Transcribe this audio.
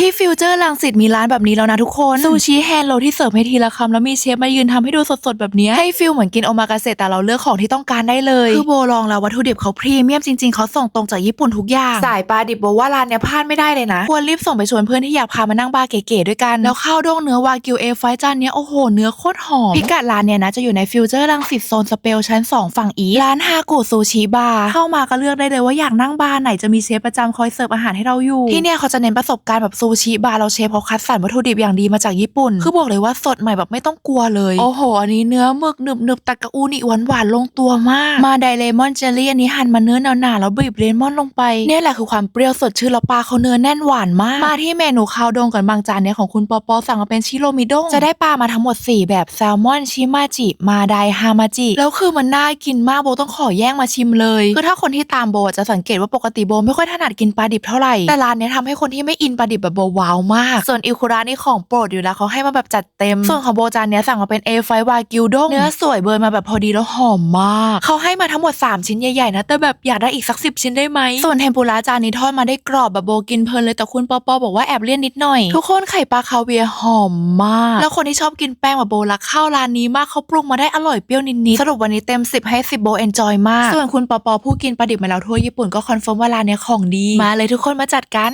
ที่ฟิวเจอร์ลังสิตมีร้านแบบนี้แล้วนะทุกคนซูชิแฮนด์โลที่เสิร์ฟให้ทีละคำแล้วมีเชฟมายืนทำให้ดูสดๆแบบเนี้ยให้ฟิลเหมือนกินโอมากาเสะแต่เราเลือกของที่ต้องการได้เลยคือโบลองแล้ววัตถุดิบเขาพรีเมียมจริงๆเขาส่งตรงจากญี่ปุ่นทุกอย่างสายปลาดิบโบว่าร้านเนี้ยพลาดไม่ได้เลยนะควรรีบส่งไปชวนเพื่อนที่อยากพามานั่งบาร์เก๋ๆด้วยกันแล้วข้าวด้งเนื้อวากิวเอไฟจานเนี้ยโอ้โหเนื้อโคตรหอมพิกัดร้านเนี้ยนะจะอยู่ในฟิวเจอร์ลังสิตโซนสเปลชั้นสองฝั่งอีสร้านฮากุซูชิบาร์เข้ามาก็เลือกได้เลยว่าอยากนั่งบาร์ไหนจะมีเชฟประจำคอยเสิร์ฟอาหารให้เราอยู่ที่เนี่ยเขาจะเน้นประสบการณ์แบบซูชิบาร์เราเชฟเขาคัดสรรวัตถุดิบอย่างดีมาจากญี่ปุ่น คือบอกเลยว่าสดใหม่แบบไม่ต้องกลัวเลย โอ้โห อันนี้เนื้อหมึกหนึบหนึบๆตักกะอูนิหวานหวานๆลงตัวมาก มาไดเลมอนเจลลี่อันนี้หั่นมาเนื้อหนาๆแล้วบีบเลมอนลงไป เนี่ยแหละคือความเปรี้ยวสดชื่นแล้วปลาเขาเนื้อแน่นหวานมาก มาที่เมนูข้าวดงกันบางจานเนี่ยของคุณปอปอสั่งมาเป็นชิโรมิดงจะได้ปลามาทั้งหมด 4 แบบแซลมอนชิมาจิ มาไดฮามาจิ แล้วคือมันน่ากินมากโบต้องขอแย่งมาชิมเลยคือถ้าคนที่ตามโบจะสังเกตว่าปกติโบไม่ค่อยถนัดกินปลาดิบเท่าไหร่แต่ร้านเนี้ยทำให้คนที่ไม่อินปลาดิบแบบโบว้าวมาก ส่วนอิคุระนี่ของโปรดอยู่แล้วเขาให้มาแบบจัดเต็ม ส่วนของโบจานเนี้ยสั่งมาเป็นเอไฟวากิวด้งเนื้อสวยเบิร์นมาแบบพอดีแล้วหอมมาก เขาให้มาทั้งหมด 3 ชิ้นใหญ่ๆนะ แต่แบบอยากได้อีกสักสิชิ้นได้ไหม ส่วนเทมปุระจานนี้ทอดมาได้กรอบแบบโบกินเพลินเลยแต่คุณปอปอบอกว่าแอบเลี่ยนนิดหน่อย ทุกคนไข่ปลาคาเวียร์หอมมาก แล้วคนที่ชอบกินแป้งแบบโบรักข้าวร้านนี้มากเขาปรุงมาได้อร่อยเปรี้ยวนิดๆสรุปวันนี้เต็ม 10 ให้ 10 โบเอนจอยมาก ส่วนคุณปอปอผู้กินปลาดิบมาแล้วทั่วญี่ปุ่นก็คอนเฟิร์มว่าร้านเนี้ยของดีมาเลยทุกคนมาจัดกัน